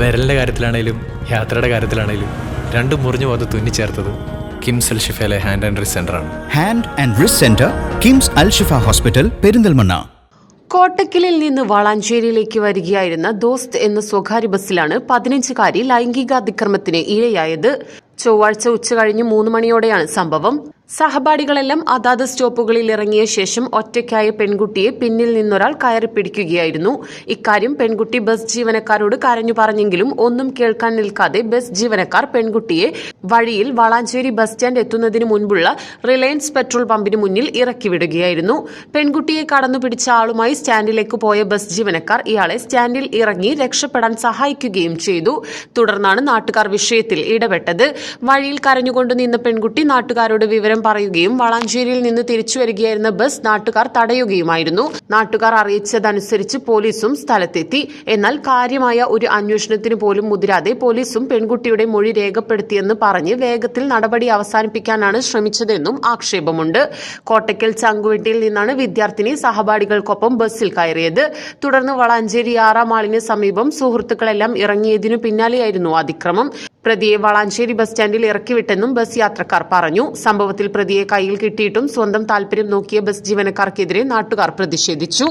വിരലിന്റെ കാര്യത്തിലാണേലും യാത്രയുടെ കാര്യത്തിലാണേലും രണ്ടും മുറിഞ്ഞു പോകാതെ തുന്നിച്ചേർത്തത് കിംസ് അൽ ഷിഫയിലെ ഹാൻഡ് ആൻഡ് റിസ് ആണ്. Hand and wrist centre KIMS Al Shifa hospital Perinthalmanna. കോട്ടക്കലിൽ നിന്ന് വളാഞ്ചേരിയിലേക്ക് വരികയായിരുന്ന ദോസ്ത് എന്ന സ്വകാര്യ ബസ്സിലാണ് പതിനഞ്ചുകാരി ലൈംഗിക അതിക്രമത്തിന് ഇരയായത്. ചൊവ്വാഴ്ച ഉച്ചകഴിഞ്ഞ് മൂന്ന് മണിയോടെയാണ് സംഭവം. സഹപാഠികളെല്ലാം അതാത് സ്റ്റോപ്പുകളിൽ ഇറങ്ങിയ ശേഷം ഒറ്റയ്ക്കായ പെൺകുട്ടിയെ പിന്നിൽ നിന്നൊരാൾ കയറി പിടിക്കുകയായിരുന്നു. ഇക്കാര്യം പെൺകുട്ടി ബസ് ജീവനക്കാരോട് കരഞ്ഞു പറഞ്ഞെങ്കിലും ഒന്നും കേൾക്കാൻ നിൽക്കാതെ ബസ് ജീവനക്കാർ പെൺകുട്ടിയെ വഴിയിൽ വളാഞ്ചേരി ബസ് സ്റ്റാൻഡ് എത്തുന്നതിന് മുൻപുള്ള റിലയൻസ് പെട്രോൾ പമ്പിന് മുന്നിൽ ഇറക്കിവിടുകയായിരുന്നു. പെൺകുട്ടിയെ കടന്നു പിടിച്ച ആളുമായി സ്റ്റാൻഡിലേക്ക് പോയ ബസ് ജീവനക്കാർ ഇയാളെ സ്റ്റാൻഡിൽ ഇറങ്ങി രക്ഷപ്പെടാൻ സഹായിക്കുകയും ചെയ്തു. തുടർന്നാണ് നാട്ടുകാർ വിഷയത്തിൽ ഇടപെട്ടത്. വഴിയിൽ കരഞ്ഞുകൊണ്ട് നിന്ന പെൺകുട്ടി നാട്ടുകാരോട് വിവരം പറയുകയും വളാഞ്ചേരിയിൽ നിന്ന് തിരിച്ചു വരികയായിരുന്ന ബസ് നാട്ടുകാർ തടയുകയുമായിരുന്നു. നാട്ടുകാർ അറിയിച്ചതനുസരിച്ച് പോലീസും സ്ഥലത്തെത്തി. എന്നാൽ കാര്യമായ ഒരു അന്വേഷണത്തിന് പോലും മുതിരാതെ പോലീസും പെൺകുട്ടിയുടെ മൊഴി രേഖപ്പെടുത്തിയെന്ന് പറഞ്ഞ് വേഗത്തിൽ നടപടി അവസാനിപ്പിക്കാനാണ് ശ്രമിച്ചതെന്നും ആക്ഷേപമുണ്ട്. കോട്ടയ്ക്കൽ ചങ്കുവെട്ടിയിൽ നിന്നാണ് വിദ്യാർത്ഥിനി സഹപാഠികൾക്കൊപ്പം ബസ്സിൽ കയറിയത്. തുടർന്ന് വളാഞ്ചേരി ആറാം ആളിന് സമീപം സുഹൃത്തുക്കളെല്ലാം ഇറങ്ങിയതിനു പിന്നാലെയായിരുന്നു അതിക്രമം. പ്രതിയെ വളാഞ്ചേരി ബസ് സ്റ്റാൻഡിൽ ഇറക്കിവിട്ടെന്നും ബസ് യാത്രക്കാർ പറഞ്ഞു. സംഭവത്തിൽ പ്രതിയെ കയ്യിൽ കിട്ടിയിട്ടും സ്വന്തം താൽപര്യം നോക്കിയ ബസ് ജീവനക്കാർക്കെതിരെ നാട്ടുകാർ പ്രതിഷേധിച്ചു.